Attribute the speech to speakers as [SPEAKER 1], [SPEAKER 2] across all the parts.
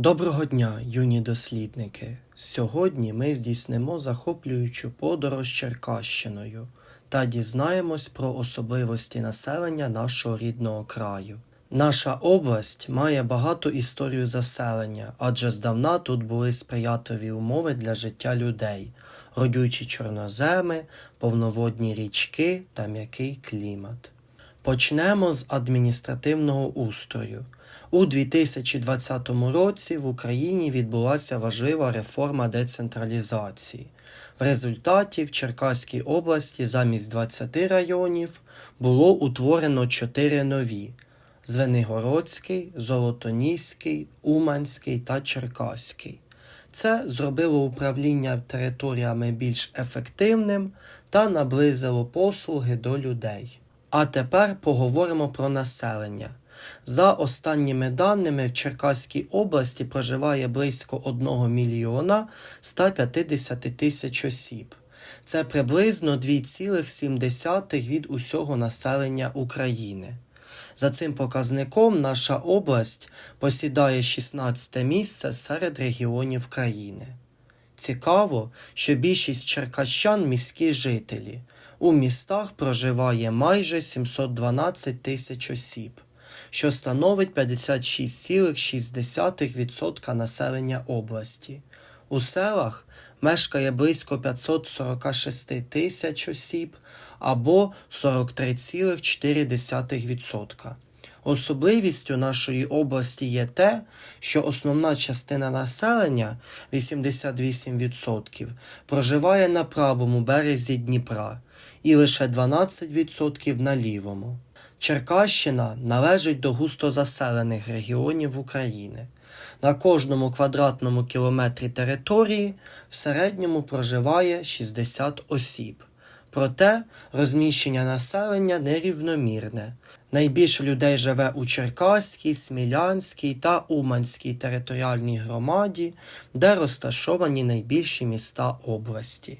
[SPEAKER 1] Доброго дня, юні дослідники! Сьогодні ми здійснимо захоплюючу подорож Черкащиною та дізнаємось про особливості населення нашого рідного краю. Наша область має багату історію заселення, адже здавна тут були сприятливі умови для життя людей, родючі чорноземи, повноводні річки та м'який клімат. Почнемо з адміністративного устрою. У 2020 році в Україні відбулася важлива реформа децентралізації. В результаті в Черкаській області замість 20 районів було утворено 4 нові: Звенигородський, Золотоніський, Уманський та Черкаський. Це зробило управління територіями більш ефективним та наблизило послуги до людей. А тепер поговоримо про населення. За останніми даними, в Черкаській області проживає близько 1 мільйона 150 тисяч осіб. Це приблизно 2,7 від усього населення України. За цим показником наша область посідає 16 місце серед регіонів країни. Цікаво, що більшість черкащан міські жителі. У містах проживає майже 712 тисяч осіб, що становить 56,6% населення області. У селах мешкає близько 546 тисяч осіб або 43,4%. Особливістю нашої області є те, що основна частина населення 88% проживає на правому березі Дніпра і лише 12% на лівому. Черкащина належить до густозаселених регіонів України. На кожному квадратному кілометрі території в середньому проживає 60 осіб. Проте розміщення населення нерівномірне. Найбільше людей живе у Черкаській, Смілянській та Уманській територіальній громаді, де розташовані найбільші міста області.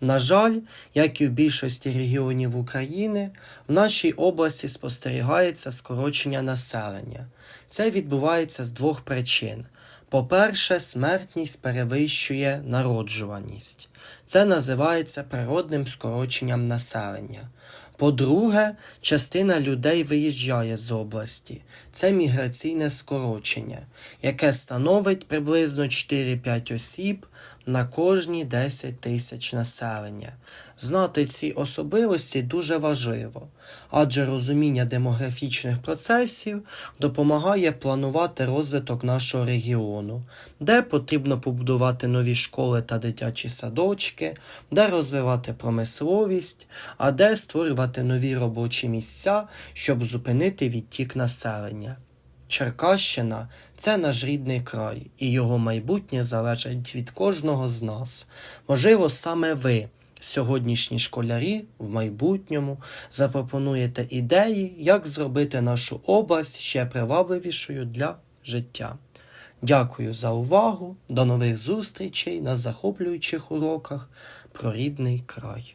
[SPEAKER 1] На жаль, як і в більшості регіонів України, в нашій області спостерігається скорочення населення. Це відбувається з двох причин. По-перше, смертність перевищує народжуваність. Це називається природним скороченням населення. По-друге, частина людей виїжджає з області. Це міграційне скорочення, яке становить приблизно 4-5 осіб на кожні 10 тисяч населення. Знати ці особливості дуже важливо, адже розуміння демографічних процесів допомагає планувати розвиток нашого регіону, де потрібно побудувати нові школи та дитячі садочки, де розвивати промисловість, а де створювати нові робочі місця, щоб зупинити відтік населення. Черкащина це наш рідний край, і його майбутнє залежить від кожного з нас. Можливо, саме ви, сьогоднішні школярі, в майбутньому запропонуєте ідеї, як зробити нашу область ще привабливішою для життя. Дякую за увагу. До нових зустрічей на захоплюючих уроках про рідний край.